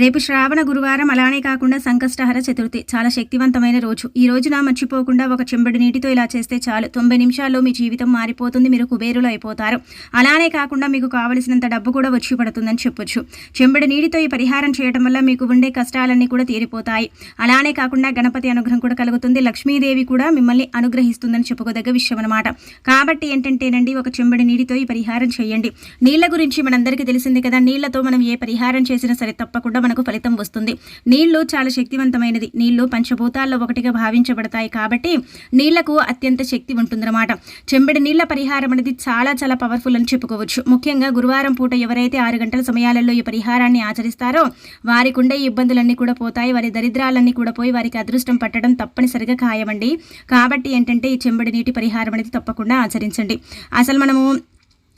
రేపు శ్రావణ గురువారం అలానే కాకుండా సంకష్టహర చతుర్థి. చాలా శక్తివంతమైన రోజు. ఈ రోజున మర్చిపోకుండా ఒక చెంబడి నీటితో ఇలా చేస్తే చాలు. తొంభై నిమిషాల్లో మీ జీవితం మారిపోతుంది మీరు కుబేరులు అయిపోతారు. అలానే కాకుండా మీకు కావలసినంత డబ్బు కూడా వచ్చి పడుతుందని చెప్పొచ్చు. చెంబడి నీటితో ఈ పరిహారం చేయడం వల్ల మీకు ఉండే కష్టాలన్నీ కూడా తీరిపోతాయి. అలానే కాకుండా గణపతి అనుగ్రహం కూడా కలుగుతుంది. లక్ష్మీదేవి కూడా మిమ్మల్ని అనుగ్రహిస్తుందని చెప్పుకోదగ్గ విషయం అనమాట కాబట్టి ఏంటంటేనండి ఒక చెంబడి నీటితో ఈ పరిహారం చేయండి. నీళ్ళ గురించి మనందరికీ తెలిసింది కదా నీళ్ళతో మనం ఏ పరిహారం చేసినా సరే తప్పకుండా మనకు ఫలితం వస్తుంది. నీళ్ళు చాలా శక్తివంతమైనది. నీళ్ళు పంచభూతాల్లో ఒకటిగా భావించబడతాయి కాబట్టి నీళ్ళకు అత్యంత శక్తి ఉంటుందన్నమాట. చెంబడి నీళ్ళ పరిహారం అనేది చాలా చాలా పవర్ఫుల్ అని చెప్పుకోవచ్చు. ముఖ్యంగా గురువారం పూట ఎవరైతే ఆరు గంటల సమయాలలో ఈ పరిహారాన్ని ఆచరిస్తారో వారికి ఉండే ఇబ్బందులన్నీ కూడా పోతాయి. వారి దరిద్రాలన్నీ కూడా పోయి వారికి అదృష్టం పట్టడం తప్పనిసరిగా ఖాయమండి. కాబట్టి ఏంటంటే ఈ చెంబడి నీటి పరిహారం అనేది తప్పకుండా ఆచరించండి. అసలు మనము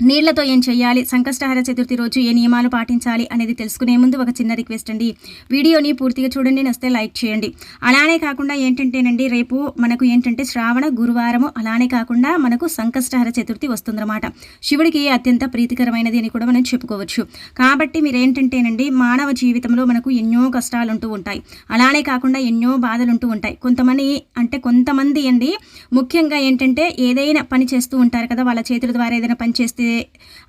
నీళ్ళతో ఏం చేయాలి సంకష్టహార చతుర్థి రోజు ఏ నియమాలు పాటించాలి అనేది తెలుసుకునే ముందు ఒక చిన్న రిక్వెస్ట్ అండి. వీడియోని పూర్తిగా చూడండి నస్తే లైక్ చేయండి. అలానే కాకుండా ఏంటంటేనండి రేపు మనకు ఏంటంటే శ్రావణ గురువారము అలానే కాకుండా మనకు సంకష్టహార చతుర్థి వస్తుందన్నమాట. శివుడికి అత్యంత ప్రీతికరమైనది అని కూడా మనం చెప్పుకోవచ్చు. కాబట్టి మీరు ఏంటంటేనండి మానవ జీవితంలో మనకు ఎన్నో కష్టాలు ఉంటూ ఉంటాయి. అలానే కాకుండా ఎన్నో బాధలు ఉంటూ ఉంటాయి. కొంతమంది అంటే కొంతమంది అండి ముఖ్యంగా ఏంటంటే ఏదైనా పని చేస్తూ ఉంటారు కదా వాళ్ళ చేతుల ద్వారా ఏదైనా పని చేస్తే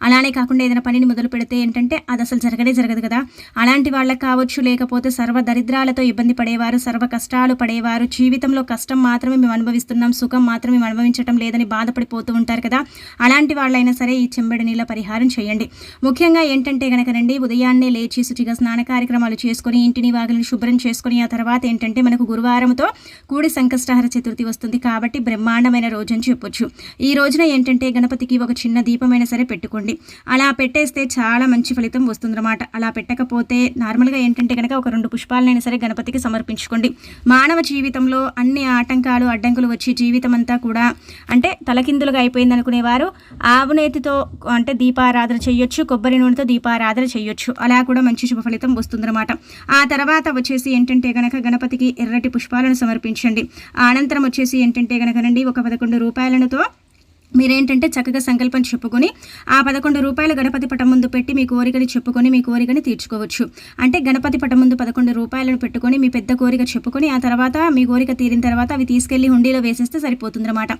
అలానే కాకుండా ఏదైనా పనిని మొదలు పెడితే ఏంటంటే అది అసలు జరగనే జరగదు కదా. అలాంటి వాళ్ళకి కావచ్చు లేకపోతే సర్వ దరిద్రాలతో ఇబ్బంది పడేవారు సర్వ కష్టాలు పడేవారు జీవితంలో కష్టం మాత్రమే మేము అనుభవిస్తున్నాం సుఖం మాత్రమే మేము అనుభవించడం లేదని బాధపడిపోతూ ఉంటారు కదా. అలాంటి వాళ్ళైనా సరే ఈ చెంబడి నీళ్ళ పరిహారం చేయండి. ముఖ్యంగా ఏంటంటే కనుకనండి ఉదయాన్నే లేచి శుచిగా స్నాన కార్యక్రమాలు చేసుకొని ఇంటిని వాగులను శుభ్రం చేసుకొని ఆ తర్వాత ఏంటంటే మనకు గురువారంతో కూడి సంకష్టహర చతుర్థి వస్తుంది కాబట్టి బ్రహ్మాండమైన రోజు అని చెప్పొచ్చు. ఈ రోజున ఏంటంటే గణపతికి ఒక చిన్న దీపమైన సరే పెట్టుకోండి. అలా పెట్టేస్తే చాలా మంచి ఫలితం వస్తుందన్నమాట. అలా పెట్టకపోతే నార్మల్గా ఏంటంటే కనుక ఒక రెండు పుష్పాలనైనా సరే గణపతికి సమర్పించుకోండి. మానవ జీవితంలో అన్ని ఆటంకాలు అడ్డంకులు వచ్చి జీవితం అంతా కూడా అంటే తలకిందులుగా అయిపోయింది అనుకునేవారు. ఆవునేతితో అంటే దీపారాధన చేయొచ్చు కొబ్బరి నూనెతో దీపారాధన చేయొచ్చు. అలా కూడా మంచి శుభ ఫలితం వస్తుందన్నమాట. ఆ తర్వాత వచ్చేసి ఏంటంటే గనక గణపతికి ఎర్రటి పుష్పాలను సమర్పించండి. అనంతరం వచ్చేసి ఏంటంటే గనకనండి ఒక పదకొండు రూపాయలతో మీరేంటంటే చక్కగా సంకల్పం చెప్పుకొని ఆ పదకొండు రూపాయలు గణపతి పటం ముందు పెట్టి మీ కోరికని చెప్పుకొని మీ కోరికని తీర్చుకోవచ్చు. అంటే గణపతి పటం ముందు పదకొండు రూపాయలను పెట్టుకొని మీ పెద్ద కోరిక చెప్పుకొని ఆ తర్వాత మీ కోరిక తీరిన తర్వాత అవి తీసుకెళ్ళి హుండీలో వేసేస్తే సరిపోతుందన్నమాట.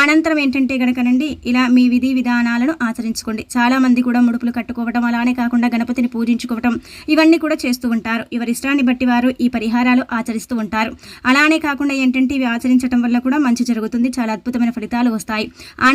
అనంతరం ఏంటంటే గనకనండి ఇలా మీ విధి విధానాలను ఆచరించుకోండి. చాలా మంది కూడా ముడుపులు కట్టుకోవడం అలానే కాకుండా గణపతిని పూజించుకోవటం ఇవన్నీ కూడా చేస్తూ ఉంటారు. ఎవరి ఇష్టాన్ని బట్టి వారు ఈ పరిహారాలు ఆచరిస్తూ ఉంటారు. అలానే కాకుండా ఏంటంటే ఇవి ఆచరించడం వల్ల కూడా మంచి జరుగుతుంది. చాలా అద్భుతమైన ఫలితాలు వస్తాయి.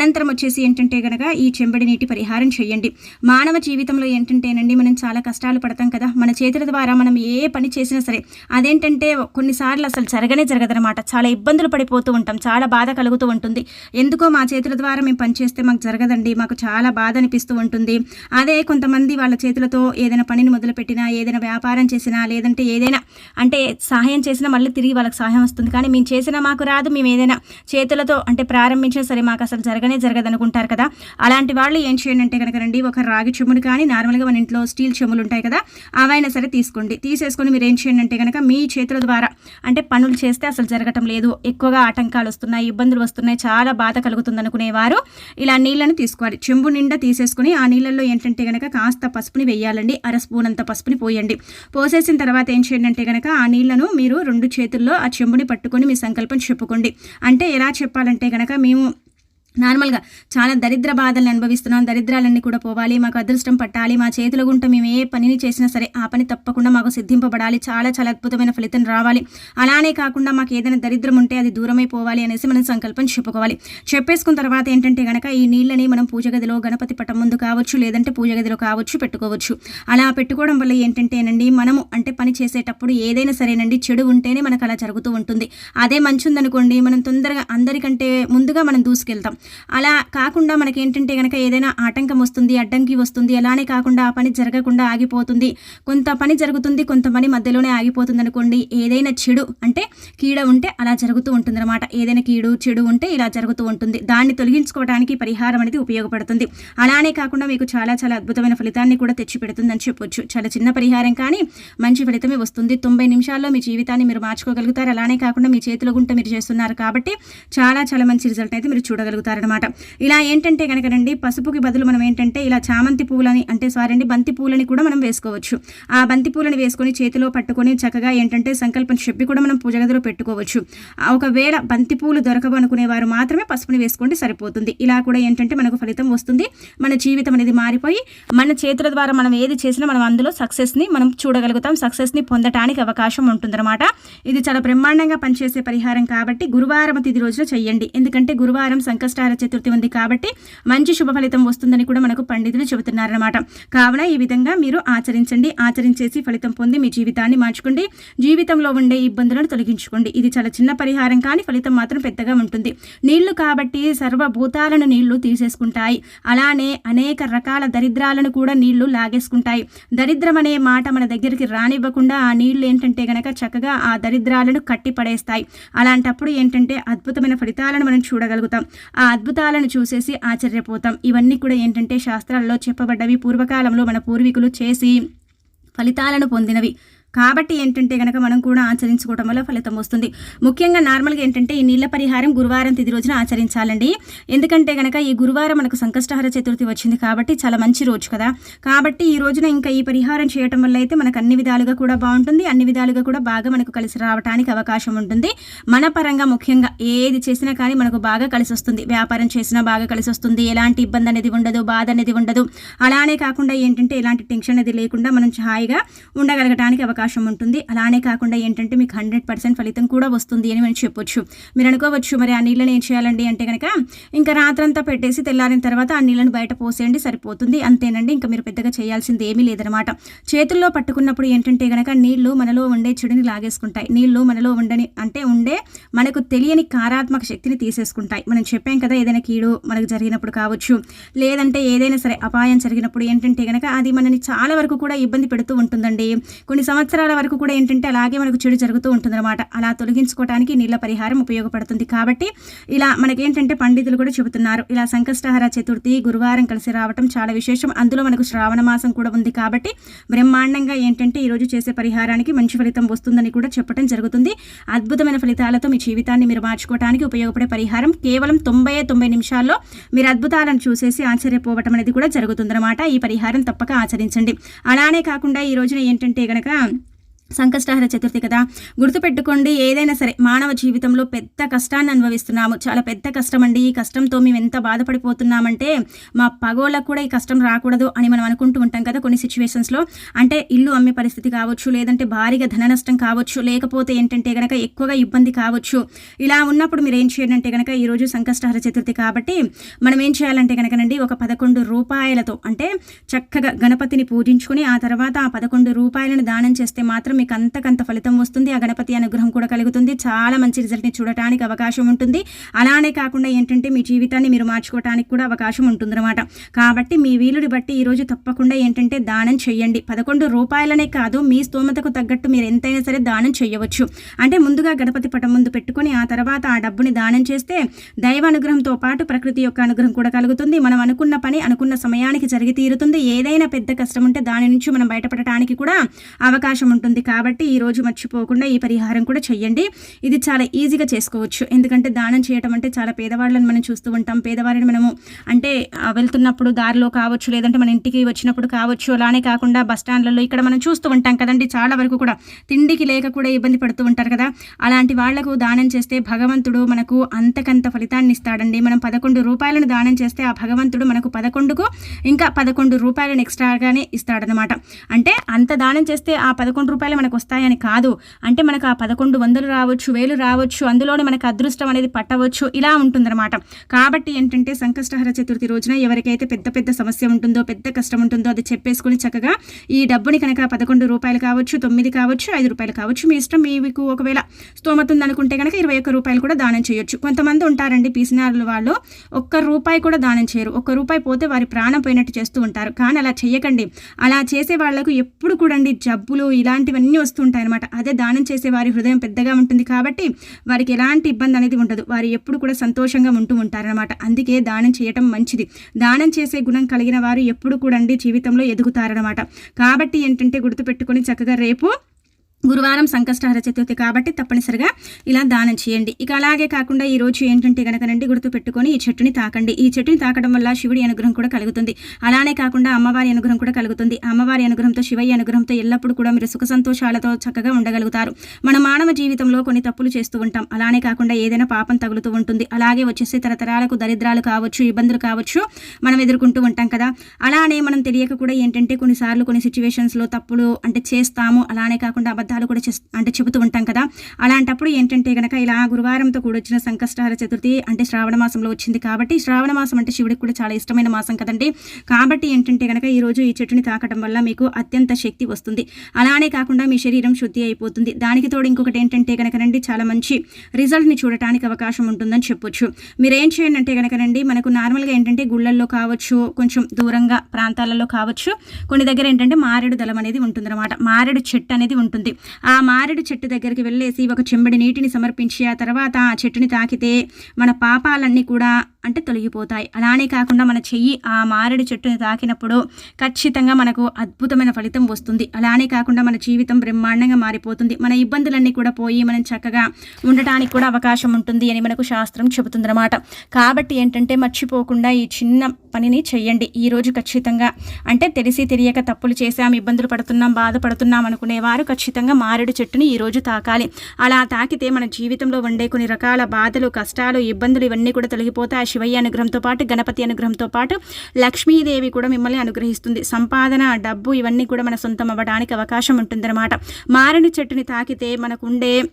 అనంతరం వచ్చేసి ఏంటంటే గనక ఈ చెంబడి నీటి పరిహారం చేయండి. మానవ జీవితంలో ఏంటంటేనండి మనం చాలా కష్టాలు పడతాం కదా. మన చేతుల ద్వారా మనం ఏ పని చేసినా సరే అదేంటంటే కొన్నిసార్లు అసలు జరగనే జరగదనమాట చాలా ఇబ్బందులు పడిపోతూ ఉంటాం. చాలా బాధ కలుగుతూ ఉంటుంది. ఎందుకో మా చేతుల ద్వారా మేము పనిచేస్తే మాకు జరగదండి. మాకు చాలా బాధ అనిపిస్తూ ఉంటుంది. అదే కొంతమంది వాళ్ళ చేతులతో ఏదైనా పనిని మొదలుపెట్టినా ఏదైనా వ్యాపారం చేసినా లేదంటే ఏదైనా అంటే సహాయం చేసినా మళ్ళీ తిరిగి వాళ్ళకి సహాయం వస్తుంది. కానీ మేము చేసినా మాకు రాదు. మేము ఏదైనా చేతులతో అంటే ప్రారంభించినా సరే మాకు అసలు జరగనే జరగదు అనుకుంటారు కదా. అలాంటి వాళ్ళు ఏం చేయండి అంటే కనుక రండి ఒక రాగి చెమ్ముడు కానీ నార్మల్గా మన ఇంట్లో స్టీల్ చెమ్ములు ఉంటాయి కదా అవైనా సరే తీసుకోండి. తీసేసుకొని మీరు ఏం చేయండి అంటే కనుక మీ చేతుల ద్వారా అంటే పనులు చేస్తే అసలు జరగటం లేదు. ఎక్కువగా ఆటంకాలు వస్తున్నాయి ఇబ్బందులు వస్తున్నాయి చాలా బాధ కలుగుతుంది అనుకునేవారు ఇలా నీళ్ళని తీసుకోవాలి. చెంబు నిండా తీసేసుకొని ఆ నీళ్ళల్లో ఏంటంటే కనుక కాస్త పసుపుని వేయాలండి. అర స్పూన్ అంత పసుపుని పోయండి. పోసేసిన తర్వాత ఏం చేయండి అంటే కనుక ఆ నీళ్ళను మీరు రెండు చేతుల్లో ఆ చెంబుని పట్టుకొని మీ సంకల్పం చెప్పుకోండి. అంటే ఎలా చెప్పాలంటే కనుక మేము నార్మల్గా చాలా దరిద్ర బాధలను అనుభవిస్తున్నాం దరిద్రాలన్నీ కూడా పోవాలి మాకు అదృష్టం పట్టాలి మా చేతుల గుంట మేము ఏ పనిని చేసినా సరే ఆ పని తప్పకుండా మాకు సిద్ధింపబడాలి చాలా చాలా అద్భుతమైన ఫలితం రావాలి. అలానే కాకుండా మాకు ఏదైనా దరిద్రం ఉంటే అది దూరమై పోవాలి అనేసి మనం సంకల్పం చెప్పుకోవాలి. చెప్పేసుకున్న తర్వాత ఏంటంటే గనక ఈ నీళ్ళని మనం పూజ గదిలో గణపతి పటం ముందు కావచ్చు లేదంటే పూజ గదిలో కావచ్చు పెట్టుకోవచ్చు. అలా పెట్టుకోవడం వల్ల ఏంటంటేనండి మనము అంటే పని చేసేటప్పుడు ఏదైనా సరేనండి చెడు ఉంటేనే మనకు అలా జరుగుతూ ఉంటుంది. అదే మంచి ఉందనుకోండి మనం తొందరగా అందరికంటే ముందుగా మనం దూసుకెళ్తాం. అలా కాకుండా మనకి ఏంటంటే కనుక ఏదైనా ఆటంకం వస్తుంది అడ్డంకి వస్తుంది అలానే కాకుండా ఆ పని జరగకుండా ఆగిపోతుంది. కొంత పని జరుగుతుంది కొంత పని మధ్యలోనే ఆగిపోతుంది అనుకోండి ఏదైనా చెడు అంటే కీడ ఉంటే అలా జరుగుతూ ఉంటుంది అనమాట ఏదైనా కీడు చెడు ఉంటే ఇలా జరుగుతూ ఉంటుంది. దాన్ని తొలగించుకోవడానికి పరిహారం అనేది ఉపయోగపడుతుంది. అలానే కాకుండా మీకు చాలా చాలా అద్భుతమైన ఫలితాన్ని కూడా తెచ్చిపెడుతుందని చెప్పొచ్చు. చాలా చిన్న పరిహారం కానీ మంచి ఫలితమే వస్తుంది. తొంభై నిమిషాల్లో మీ జీవితాన్ని మీరు మార్చుకోగలుగుతారు. అలానే కాకుండా మీ చేతిలో గుంట మీరు చేస్తున్నారు కాబట్టి చాలా చాలా మంచి రిజల్ట్ అయితే మీరు చూడగలుగుతారు. చేస్తారనమాట ఇలా ఏంటంటే కనుకనండి పసుపుకి బదులు మనం ఏంటంటే ఇలా చామంతి పూలని అంటే సారీ అండి బంతి పూలని కూడా మనం వేసుకోవచ్చు. ఆ బంతి పూలని వేసుకొని చేతిలో పట్టుకొని చక్కగా ఏంటంటే సంకల్పం చెప్పి కూడా మనం పూజ గదిలో పెట్టుకోవచ్చు. ఆ ఒకవేళ బంతి పూలు దొరకవు అనుకునే వారు మాత్రమే పసుపుని వేసుకుంటే సరిపోతుంది. ఇలా కూడా ఏంటంటే మనకు ఫలితం వస్తుంది. మన జీవితం అనేది మారిపోయి మన చేతుల ద్వారా మనం ఏది చేసినా మనం అందులో సక్సెస్ని మనం చూడగలుగుతాం. సక్సెస్ని పొందటానికి అవకాశం ఉంటుందన్నమాట. ఇది చాలా బ్రహ్మాండంగా పనిచేసే పరిహారం కాబట్టి గురువారం తిది రోజున చెయ్యండి. ఎందుకంటే గురువారం సంకష్టార చతుర్థి ఉంది కాబట్టి మంచి శుభ ఫలితం వస్తుందని కూడా మనకు పండితులు చెబుతున్నారనమాట కావున ఈ విధంగా మీరు ఆచరించండి ఆచరించేసి ఫలితం పొంది మీ జీవితాన్ని మార్చుకోండి జీవితంలో ఉండే ఇబ్బందులను తొలగించుకోండి. ఇది చాలా చిన్న పరిహారం కానీ ఫలితం మాత్రం పెద్దగా ఉంటుంది. నీళ్ళు కాబట్టి సర్వభూతాలను నీళ్ళు తీసేసుకుంటాయి. అలానే అనేక రకాల దరిద్రాలను కూడా నీళ్ళు లాగేసుకుంటాయి. దరిద్రం అనే మాట మన దగ్గరికి రానివ్వకుండా ఆ నీళ్ళు ఏంటంటే గనక చక్కగా ఆ దరిద్రాలను కట్టి పడేస్తాయి అలాంటప్పుడు ఏంటంటే అద్భుతమైన ఫలితాలను మనం చూడగలుగుతాం. ఆ అద్భుతాలను చూసేసి ఆశ్చర్యపోతాం. ఇవన్నీ కూడా ఏంటంటే శాస్త్రాల్లో చెప్పబడ్డవి. పూర్వకాలంలో మన పూర్వీకులు చేసి ఫలితాలను పొందినవి. కాబట్టి ఏంటంటే కనుక మనం కూడా ఆచరించుకోవడం వల్ల ఫలితం వస్తుంది. ముఖ్యంగా నార్మల్గా ఏంటంటే ఈ నీళ్ళ పరిహారం గురువారం తిది రోజున ఆచరించాలండి. ఎందుకంటే కనుక ఈ గురువారం మనకు సంకష్టహార చతుర్థి వచ్చింది కాబట్టి చాలా మంచి రోజు కదా. కాబట్టి ఈ రోజున ఇంకా ఈ పరిహారం చేయటం వల్ల అయితే మనకు అన్ని విధాలుగా కూడా బాగుంటుంది. అన్ని విధాలుగా కూడా బాగా మనకు కలిసి రావడానికి అవకాశం ఉంటుంది. మన పరంగా ముఖ్యంగా ఏది చేసినా కానీ మనకు బాగా కలిసి వస్తుంది. వ్యాపారం చేసినా బాగా కలిసి వస్తుంది. ఎలాంటి ఇబ్బంది అనేది ఉండదు బాధ అనేది ఉండదు. అలానే కాకుండా ఏంటంటే ఎలాంటి టెన్షన్ అనేది లేకుండా మనం హాయిగా ఉండగలగడానికి అవకాశం అవకాశం ఉంటుంది. అలానే కాకుండా ఏంటంటే మీకు హండ్రెడ్ పర్సెంట్ ఫలితం కూడా వస్తుంది అని మనం చెప్పొచ్చు. మీరు అనుకోవచ్చు మరి ఆ నీళ్ళని ఏం చేయాలండి అంటే కనుక ఇంకా రాత్రంతా పెట్టేసి తెల్లారిన తర్వాత ఆ నీళ్ళని బయట పోసేయండి సరిపోతుంది. అంతేనండి ఇంకా మీరు పెద్దగా చేయాల్సింది ఏమీ లేదనమాట చేతుల్లో పట్టుకున్నప్పుడు ఏంటంటే కనుక నీళ్ళు మనలో ఉండే చెడుని లాగేసుకుంటాయి. నీళ్ళు మనలో ఉండని అంటే ఉండే మనకు తెలియని కారాత్మక శక్తిని తీసేసుకుంటాయి. మనం చెప్పాం కదా ఏదైనా కీడు మనకు జరిగినప్పుడు కావచ్చు లేదంటే ఏదైనా సరే అపాయం జరిగినప్పుడు ఏంటంటే కనుక అది మనని చాలా వరకు కూడా ఇబ్బంది పెడుతూ ఉంటుందండి. కొన్ని సంవత్సరాల వరకు కూడా ఏంటంటే అలాగే మనకు చెడు జరుగుతూ ఉంటుందన్నమాట. అలా తొలగించుకోవడానికి నీళ్ళ పరిహారం ఉపయోగపడుతుంది. కాబట్టి ఇలా మనకేంటంటే పండితులు కూడా చెబుతున్నారు ఇలా సంకష్టహార చతుర్థి గురువారం కలిసి రావటం చాలా విశేషం. అందులో మనకు శ్రావణ మాసం కూడా ఉంది కాబట్టి బ్రహ్మాండంగా ఏంటంటే ఈరోజు చేసే పరిహారానికి మంచి ఫలితం వస్తుందని కూడా చెప్పడం జరుగుతుంది. అద్భుతమైన ఫలితాలతో మీ జీవితాన్ని మీరు మార్చుకోవడానికి ఉపయోగపడే పరిహారం కేవలం తొంభై తొంభై నిమిషాల్లో మీరు అద్భుతాలను చూసేసి ఆశ్చర్యపోవటం అనేది కూడా జరుగుతుందన్నమాట. ఈ పరిహారం తప్పక ఆచరించండి. అలానే కాకుండా ఈ రోజున ఏంటంటే గనక సంకష్టహర చతుర్థి కదా. గుర్తుపెట్టుకోండి ఏదైనా సరే మానవ జీవితంలో పెద్ద కష్టాన్ని అనుభవిస్తున్నాము. చాలా పెద్ద కష్టం అండి ఈ కష్టంతో మేము ఎంత బాధపడిపోతున్నామంటే మా పగోళ్ళకు కూడా ఈ కష్టం రాకూడదు అని మనం అనుకుంటూ ఉంటాం కదా కొన్ని సిచ్యువేషన్స్లో అంటే ఇల్లు అమ్మే పరిస్థితి కావచ్చు లేదంటే భారీగా ధన నష్టం కావచ్చు లేకపోతే ఏంటంటే కనుక ఎక్కువగా ఇబ్బంది కావచ్చు. ఇలా ఉన్నప్పుడు మీరు ఏం చేయాలంటే కనుక ఈరోజు సంకష్టహర చతుర్థి కాబట్టి మనం ఏం చేయాలంటే కనుకనండి ఒక పదకొండు రూపాయలతో అంటే చక్కగా గణపతిని పూజించుకొని ఆ తర్వాత ఆ పదకొండు రూపాయలను దానం చేస్తే మాత్రం మీకు అంతకంత ఫలితం వస్తుంది. ఆ గణపతి అనుగ్రహం కూడా కలుగుతుంది. చాలా మంచి రిజల్ట్ని చూడటానికి అవకాశం ఉంటుంది. అలానే కాకుండా ఏంటంటే మీ జీవితాన్ని మీరు మార్చుకోవడానికి కూడా అవకాశం ఉంటుందన్నమాట. కాబట్టి మీ వీలుని బట్టి ఈరోజు తప్పకుండా ఏంటంటే దానం చేయండి. పదకొండు రూపాయలనే కాదు మీ స్తోమతకు తగ్గట్టు మీరు ఎంతైనా సరే దానం చేయవచ్చు. అంటే ముందుగా గణపతి పటం ముందు పెట్టుకొని ఆ తర్వాత ఆ డబ్బుని దానం చేస్తే దైవ అనుగ్రహంతో పాటు ప్రకృతి యొక్క అనుగ్రహం కూడా కలుగుతుంది. మనం అనుకున్న పని అనుకున్న సమయానికి జరిగి తీరుతుంది. ఏదైనా పెద్ద కష్టం ఉంటే దాని నుంచి మనం బయటపడటానికి కూడా అవకాశం ఉంటుంది. కాబట్టి ఈరోజు మర్చిపోకుండా ఈ పరిహారం కూడా చెయ్యండి. ఇది చాలా ఈజీగా చేసుకోవచ్చు. ఎందుకంటే దానం చేయటం అంటే చాలా పేదవాళ్ళని మనం చూస్తూ ఉంటాం. పేదవారిని మనము అంటే వెళ్తున్నప్పుడు దారిలో కావచ్చు లేదంటే మన ఇంటికి వచ్చినప్పుడు కావచ్చు అలానే కాకుండా బస్ స్టాండ్లలో ఇక్కడ మనం చూస్తూ ఉంటాం కదండి. చాలా వరకు కూడా తిండికి లేక కూడా ఇబ్బంది పడుతూ ఉంటారు కదా. అలాంటి వాళ్ళకు దానం చేస్తే భగవంతుడు మనకు అంతకంత ఫలితాన్ని ఇస్తాడండి. మనం పదకొండు రూపాయలను దానం చేస్తే ఆ భగవంతుడు మనకు పదకొండుకు ఇంకా పదకొండు రూపాయలను ఎక్స్ట్రాగానే ఇస్తాడనమాట అంటే అంత దానం చేస్తే ఆ పదకొండు రూపాయలు మనకు వస్తాయని కాదు. అంటే మనకు ఆ పదకొండు వందలు రావచ్చు వేలు రావచ్చు అందులోనే మనకు అదృష్టం అనేది పట్టవచ్చు. ఇలా ఉంటుందన్నమాట. కాబట్టి ఏంటంటే సంకష్టహర చతుర్థి రోజున ఎవరికైతే పెద్ద పెద్ద సమస్య ఉంటుందో పెద్ద కష్టం ఉంటుందో అది చెప్పేసుకుని చక్కగా ఈ డబ్బుని కనుక పదకొండు రూపాయలు కావచ్చు తొమ్మిది కావచ్చు ఐదు రూపాయలు కావచ్చు మీ ఇష్టం మీకు ఒకవేళ స్తోమత ఉందనుకుంటే కనుక ఇరవై ఒక్క రూపాయలు కూడా దానం చేయొచ్చు. కొంతమంది ఉంటారండి పీసినారుల వాళ్ళు ఒక్క రూపాయి కూడా దానం చేయరు. ఒక్క రూపాయి పోతే వారి ప్రాణం పోయినట్టు చేస్తూ ఉంటారు. కానీ అలా చేయకండి అలా చేసే వాళ్ళకు ఎప్పుడు కూడా జబ్బులు అన్నీ వస్తుంటాయి అనమాట అదే దానం చేసే వారి హృదయం పెద్దగా ఉంటుంది కాబట్టి వారికి ఎలాంటి ఇబ్బంది అనేది ఉండదు. వారు ఎప్పుడు కూడా సంతోషంగా ఉంటూ ఉంటారనమాట అందుకే దానం చేయటం మంచిది. దానం చేసే గుణం కలిగిన వారు ఎప్పుడు కూడా అండి జీవితంలో ఎదుగుతారనమాట కాబట్టి ఏంటంటే గుర్తుపెట్టుకొని చక్కగా రేపు గురువారం సంకష్టహర చతుర్థి కాబట్టి తప్పనిసరిగా ఇలా దానం చేయండి. ఇక అలాగే కాకుండా ఈ రోజు ఏంటంటే కనుకనండి గుర్తు పెట్టుకొని ఈ చెట్టుని తాకండి. ఈ చెట్టుని తాకడం వల్ల శివుడి అనుగ్రహం కూడా కలుగుతుంది. అలానే కాకుండా అమ్మవారి అనుగ్రహం కూడా కలుగుతుంది. అమ్మవారి అనుగ్రహంతో శివయ్య అనుగ్రహంతో ఎల్లప్పుడూ కూడా మీరు సుఖ సంతోషాలతో చక్కగా ఉండగలుగుతారు. మన మానవ జీవితంలో కొన్ని తప్పులు చేస్తూ ఉంటాం. అలానే కాకుండా ఏదైనా పాపం తగులుతూ ఉంటుంది. అలాగే వచ్చేసి తరతరాలకు దరిద్రాలు కావచ్చు ఇబ్బందులు కావచ్చు మనం ఎదుర్కొంటూ ఉంటాం కదా. అలానే మనం తెలియక కూడా ఏంటంటే కొన్నిసార్లు కొన్ని సిచ్యువేషన్స్లో తప్పులు అంటే చేస్తాము. అలానే కాకుండా అబద్ధాలు కూడా అంటే చెబుతూ ఉంటాం కదా. అలాంటప్పుడు ఏంటంటే గనక ఇలా గురువారంతో కూడా వచ్చిన సంకష్టహార చతుర్థి అంటే శ్రావణ మాసంలో వచ్చింది కాబట్టి శ్రావణ మాసం అంటే శివుడికి కూడా చాలా ఇష్టమైన మాసం కదండి. కాబట్టి ఏంటంటే గనక ఈరోజు ఈ చెట్టుని తాకటం వల్ల మీకు అత్యంత శక్తి వస్తుంది. అలానే కాకుండా మీ శరీరం శుద్ధి అయిపోతుంది. దానికి తోడు ఇంకొకటి ఏంటంటే కనుకనండి చాలా మంచి రిజల్ట్ని చూడటానికి అవకాశం ఉంటుందని చెప్పొచ్చు. మీరు ఏం చేయండి అంటే కనుకనండి మనకు నార్మల్గా ఏంటంటే గుళ్ళల్లో కావచ్చు కొంచెం దూరంగా ప్రాంతాలలో కావచ్చు కొన్ని దగ్గర ఏంటంటే మారేడు దళం అనేది ఉంటుందన్నమాట. మారేడు చెట్టు అనేది ఉంటుంది. ఆ మారేడు చెట్టు దగ్గరికి వెళ్ళేసి ఒక చెంబడి నీటిని సమర్పించి ఆ తర్వాత ఆ చెట్టుని తాకితే మన పాపాలన్నీ కూడా అంటే తొలగిపోతాయి. అలానే కాకుండా మన చెయ్యి ఆ మారేడు చెట్టుని తాకినప్పుడు ఖచ్చితంగా మనకు అద్భుతమైన ఫలితం వస్తుంది. అలానే కాకుండా మన జీవితం బ్రహ్మాండంగా మారిపోతుంది. మన ఇబ్బందులన్నీ కూడా పోయి మనం చక్కగా ఉండటానికి కూడా అవకాశం ఉంటుంది అని మనకు శాస్త్రం చెబుతుందన్నమాట. కాబట్టి ఏంటంటే మర్చిపోకుండా ఈ చిన్న పనిని చెయ్యండి. ఈరోజు ఖచ్చితంగా అంటే తెలిసి తెలియక తప్పులు చేసాం ఇబ్బందులు పడుతున్నాం బాధపడుతున్నాం అనుకునేవారు ఖచ్చితంగా మారేడు చెట్టుని ఈరోజు తాకాలి. అలా తాకితే మన జీవితంలో ఉండే కొన్ని రకాల బాధలు కష్టాలు ఇబ్బందులు ఇవన్నీ కూడా తొలగిపోతాయి. ఆ శివయ్య అనుగ్రహంతో పాటు గణపతి అనుగ్రహంతో పాటు లక్ష్మీదేవి కూడా మిమ్మల్ని అనుగ్రహిస్తుంది. సంపాదన డబ్బు ఇవన్నీ కూడా మన సొంతం అవ్వడానికి అవకాశం ఉంటుందన్నమాట. మారేడు చెట్టుని తాకితే మనకు ఉండే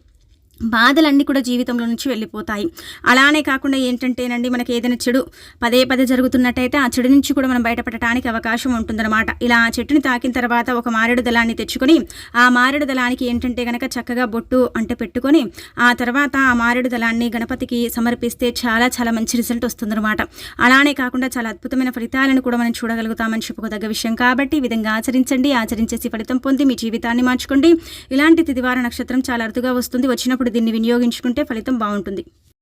బాధలన్నీ కూడా జీవితంలో నుంచి వెళ్ళిపోతాయి. అలానే కాకుండా ఏంటంటేనండి మనకి ఏదైనా చెడు పదే పదే జరుగుతున్నట్టయితే ఆ చెడు నుంచి కూడా మనం బయటపడటానికి అవకాశం ఉంటుందన్నమాట. ఇలా ఆ చెట్టుని తాకిన తర్వాత ఒక మారేడు దళాన్ని తెచ్చుకొని ఆ మారేడు దళానికి ఏంటంటే గనక చక్కగా బొట్టు అంటే పెట్టుకొని ఆ తర్వాత ఆ మారేడు దళాన్ని గణపతికి సమర్పిస్తే చాలా చాలా మంచి రిజల్ట్ వస్తుందన్నమాట. అలానే కాకుండా చాలా అద్భుతమైన ఫలితాలను కూడా మనం చూడగలుగుతామని చెప్పుకోదగ్గ విషయం కాబట్టి ఈ విధంగా ఆచరించండి. ఆచరించేసి ఫలితం పొంది మీ జీవితాన్ని మార్చుకోండి. ఇలాంటి తిదివార నక్షత్రం చాలా అరుదుగా వస్తుంది. వచ్చినప్పుడు దీన్ని వినియోగించుకుంటే ఫలితం బాగుంటుంది.